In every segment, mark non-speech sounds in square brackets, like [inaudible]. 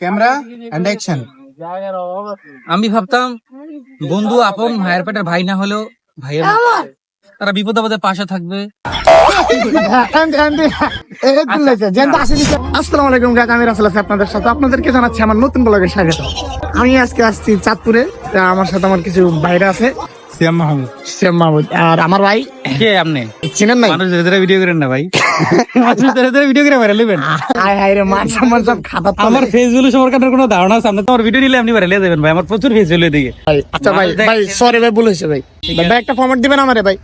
Camera and action আমি ভাবতাম বন্ধু আপন ভাইয়ের পেটের ভাই না হলেও ভাইয়ের তারা বিপদ আপদে পাশে থাকবে। আসসালামু আলাইকুম গাইজ আমি রাসেল আছি আপনাদের সাথে। আপনাদেরকে জানাচ্ছি আমার নতুন ব্লগে স্বাগত। আমি আজকে আসছি চাঁদপুরে। তা আমার সাথে আমার কিছু বাইরে আছে। সিয়াম মাহমুদ। শ্যাম মাহমুদ। আর আমার ভাই? কে আপনি? চিনেন নাই? মানুষ ধরে ধরে ভিডিও করেন না ভাই। [laughs] মানুষ ধরে ধরে ভিডিও করে ভাইরাল হইবেন। হায় হায় রে মান সম্মান সব খাতা আমার ফেসবুক সম্পর্কে কোনো ধারণা আছে? আপনি তোমার ভিডিও নিলে আপনি ভাইরাল হয়ে যাবেন ভাই। আমার প্রচুর ফেস হলো এদিকে। আচ্ছা ভাই ভাই সরি ভাই ভুল হয়েছে ভাই। ভাই একটা ফর্মেট দিবেন আমারে ভাই।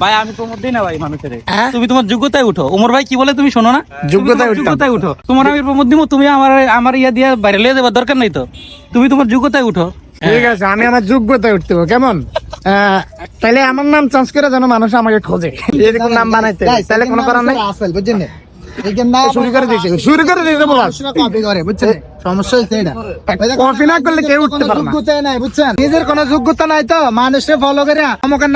ভাই আমি তো মধ্যেই না ভাই মানুষের। হ্যাঁ? তুমি তোমার যোগ্যতায় উঠো। উমর ভাই কি বলে তুমি শোনো না? যোগ্যতায় যোগ্যতায় উঠো। তোমার আমি প্রমোদ দিব তুমি আমার আমার ইয়া দিয়ে ভাইরাল হয়ে যাবার দরকার নাই তো। তুমি তোমার যোগ্যতায় উঠো। ঠিক আছে আমি আমার যোগ্যতায় উঠতে কেমন? তাহলে আমার নাম চেঞ্জ করে যেন মানুষ আমাকে খোঁজে। এরকম নাম বানাইতে। তাহলে কোনো করার নাই? আসল বুঝছেন শুরু করে দিয়েছে শুরু করে দিয়েছে বলা কপি করে বুঝছেন সমস্যা হচ্ছে এটা। কফি না করলে কেউ উঠতে পারে না। যোগ্যতা নাই বুঝছেন? নিজের কোনো যোগ্যতা নাই তো মানুষে ফলো করে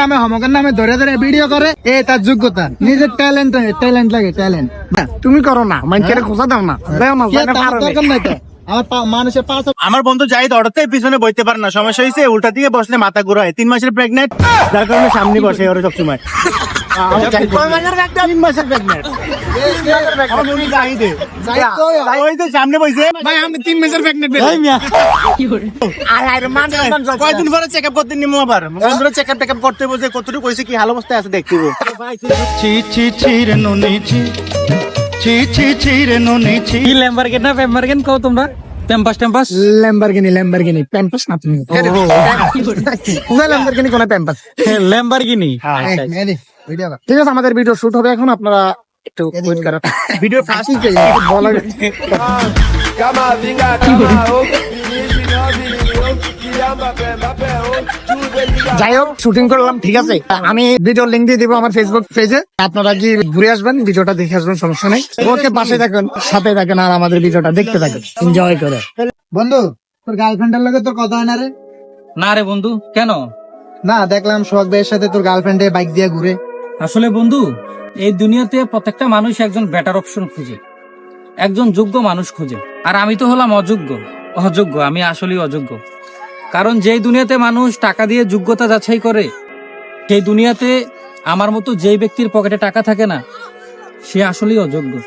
নামে হমকের নামে ধরে ধরে ভিডিও করে এ তার যোগ্যতা। নিজের ট্যালেন্ট ট্যালেন্ট লাগে ট্যালেন্ট তুমি করো না মাইকের খোঁজা দাও না। দরকার নাই তো? আমার পা- মানুষের পাঁচ আমার বন্ধু জাহিদ অর্ডারতে পিছনে বইতে পারে না। সমস্যা হয়েছে উল্টা দিকে বসলে মাথা ঘুরায়। তিন মাসের প্রেগনেন্ট যার কারণে সামনে বসে ওরা সবসময়। তিন মাসের প্রেগনেন্ট ওই সামনে বসে ভাই আমি তিন মাসের প্রেগনেন্ট মান কয়েকদিন পরে চেক আপ করতে নিমো আবার? বন্ধুরা চেক আপ টেক আপ করতে বসে কতটুকু কইছে কি ভালো অবস্থায় আছে দেখতে ছি ছি ছি রে নুনি ছি। ছি ছি ছি রে নুনি ছি কি ল্যাম্বারগেন না ফ্যাম্বারগেন কও তোমরা টেম্পাস টেম্পাস ল্যাম্বরগিনি ল্যাম্বরগিনি প্যাম্পাস না তুমি কোথায় ল্যাম্বরগিনি কোন প্যাম্পাস ল্যাম্বারগিনি ঠিক আছে আমাদের ভিডিও শুট হবে এখন আপনারা একটু ওয়েট ভিডিও বলা যাই হোক শুটিং করলাম ঠিক আছে। আমি ভিডিও লিঙ্ক দিয়ে দিব আমার ফেসবুক পেজে আপনারা কি ঘুরে আসবেন? ভিডিওটা দেখে আসবেন সমস্যা নেই। ওকে পাশে থাকুন সাথে থাকুন আর আমাদের ভিডিওটা দেখতে থাকুন। এনজয় করে। বন্ধু তোর গার্লফ্রেন্ডের লগে তোর কথা হয় না রে? না রে বন্ধু কেন? না দেখলাম সোহাগ ভাইয়ের সাথে তোর গার্লফ্রেন্ডে বাইক দিয়ে ঘুরে। আসলে বন্ধু এই দুনিয়াতে প্রত্যেকটা মানুষ একজন বেটার অপশন খুঁজে। একজন যোগ্য মানুষ খুঁজে। আর আমি তো হলাম অযোগ্য। অযোগ্য আমি আসলেই অযোগ্য। কারণ যেই দুনিয়াতে মানুষ টাকা দিয়ে যোগ্যতা যাচাই করে সেই দুনিয়াতে আমার মতো যেই ব্যক্তির পকেটে টাকা থাকে না সে আসলেই অযোগ্য।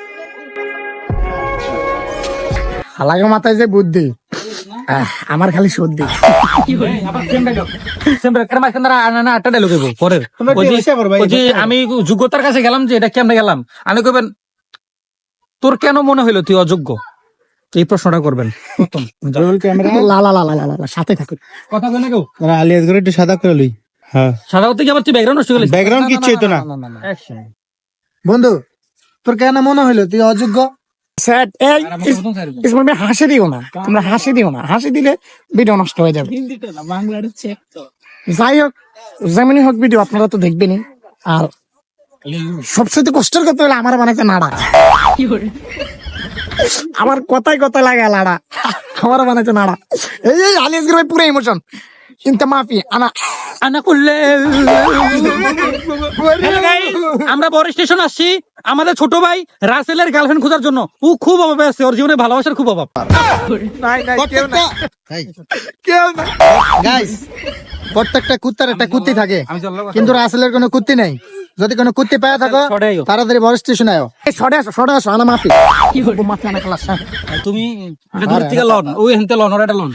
হালাগো মাথায় যে বুদ্ধি আহ, আমার খালি সর্দি। আমি যোগ্যতার কাছে গেলাম যে এটা কেমনে গেলাম? আমি কইবেন তোর কেন মনে হইল তুই অযোগ্য? এই প্রশ্নটা করবেন। প্রথম লা লা লা লা লা লা, সাথে থাকুন। কথা কই কেউ? আলিয়াস করে একটু সাদা করে লই। হ্যাঁ। সাদা হতে কি আবার তুই ব্যাকগ্রাউন্ড নষ্ট করলি? ব্যাকগ্রাউন্ড কিচ্ছু হইতো না। বন্ধু তোর কেন মনে হইল তুই অযোগ্য? স্যার এই ইসমল হাসি দিও না। তোমরা হাসি দিও না। হাসি দিলে ভিডিও নষ্ট হয়ে যাবে। যাই হোক যেমনই হোক ভিডিও আপনারা তো দেখবেনই। আর সবচেয়ে কষ্টের কথা হলো আমার বানাইছে নাড়া। আমার কথাই কথা লাগে লাড়া। আমার বানাইছে নাড়া। এই এই আলিয়াস ভাই পুরো ইমোশন কিন্তু মাফি আনা। আনা করলে। আমরা বড় স্টেশন আসছি। আমাদের ছোট ভাই রাসেলের গার্লফ্রেন্ড খোঁজার জন্য। ও খুব অভাবে আছে ওর জীবনে ভালোবাসার খুব অভাব। প্রত্যেকটা কুত্তার একটা কুত্তি থাকে। কিন্তু রাসেলের কোনো কুত্তি নাই। যদি কোনো কুত্তি পায় থাকো। তাড়াতাড়ি বড় স্টেশন আয়ো। এই সরে আসো সরে আসো আনা মাফি। মাফি আনা ক্লাস তুমি এটা দূর থেকে লন ওই হেনতে লন ওরা লন।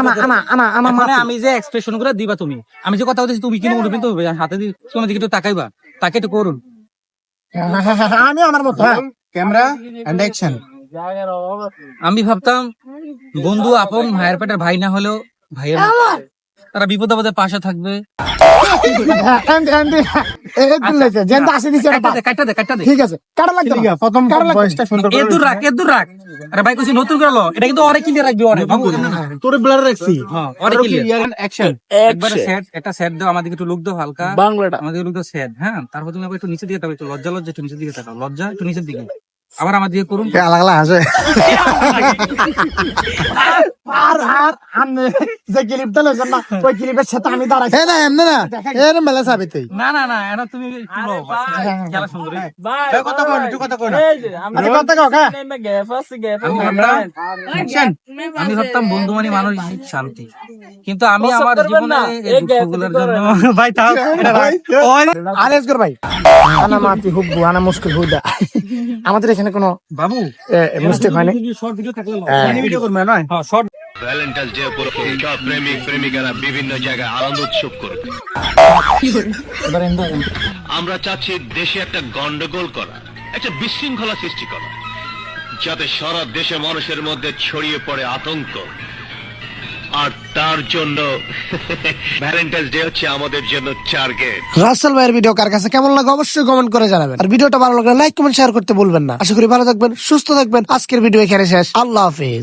আনা আনা আনা আনা মানে আমি যে এক্সপ্রেশন করে দিবা তুমি আমি যে কথা বলতেছি তুমি কিন্তু উঠবে কিন্তু হাতে দিয়ে তোমার দিকে একটু তাকাইবা তাকে একটু করুন। আমি আমার মতো হ্যাঁ। ক্যামেরা এন্ড অ্যাকশন আমি ভাবতাম বন্ধু আপন ভাইয়ের পেটের ভাই না হলেও ভাইয়ের তারা বিপদ আপদে পাশে থাকবে। হ্যাঁ, এটা কাটটা বাদ। দে কাটটা দে কাটটা দে। ঠিক আছে কাটা লাগবে প্রথম কাটা লাগবে সুন্দর এ রাখ এ রাখ। আরে ভাই কইছি নতুন করে লো এটা কিন্তু অরে ক্লিয়ার রাখবি অরে বাবু ব্লার রাখছি। হ্যাঁ অরে ক্লিয়ার অ্যাকশন একবারে সেট একটা সেট দাও আমাদের একটু লুক দাও হালকা। বাংলাটা। আমাদের লুক দাও সেট হ্যাঁ। তারপর তুমি একটু নিচে দিকে তাকাও একটু লজ্জা লজ্জা একটু নিচের দিকে তাকাও। লজ্জা একটু নিচের দিকে। আবার আমার দিকে করুন। আলাদা হাসে। আর আর আপনি যে ক্লিপটা লইছেন না ওই ক্লিপের সাথে আমি দাঁড়াই এ না এমনি না এর মেলা সাবিত না না না এটা তুমি একটু লও, খেলা সুন্দর হয়েছে। কথা কই তুই কথা কই না আরে কত কাও কা? আমি ভাবতাম বন্ধু মানে মানুষ শান্তি। কিন্তু আমি আমার জীবনে এই দুঃখগুলোর জন্য ভাই তাও এটা ভাই। আলেস কর ভাই। আনা মাতি হুব্বু আনা মুশকিল হুদা আমাদের এখানে কোনো বাবু মিস্টেক হয়নি। শর্ট ভিডিও থাকলে হ্যাঁ। ভিডিও করবে নয়? হ্যাঁ শর্ট ভ্যালেন্টাইন্স ডে উপলক্ষে প্রেমিক প্রেমিকারা বিভিন্ন জায়গায় আনন্দ উৎসব করবে। আমরা চাচ্ছি দেশে একটা গন্ডগোল করা একটা বিশৃঙ্খলা সৃষ্টি করা যাতে সারা দেশে মানুষের মধ্যে ছড়িয়ে পড়ে আতঙ্ক আর তার জন্য ভ্যালেন্টাইন্স ডে হচ্ছে আমাদের জন্য টার্গেট রাসেল ভাইয়ের ভিডিও কার কাছে কেমন লাগে অবশ্যই কমেন্ট করে জানাবেন। আর ভিডিওটা ভালো লাগলে লাইক কমেন্ট শেয়ার করতে ভুলবেন না। আশা করি ভালো থাকবেন, সুস্থ থাকবেন। আজকের ভিডিও এখানে শেষ। আল্লাহ হাফিজ।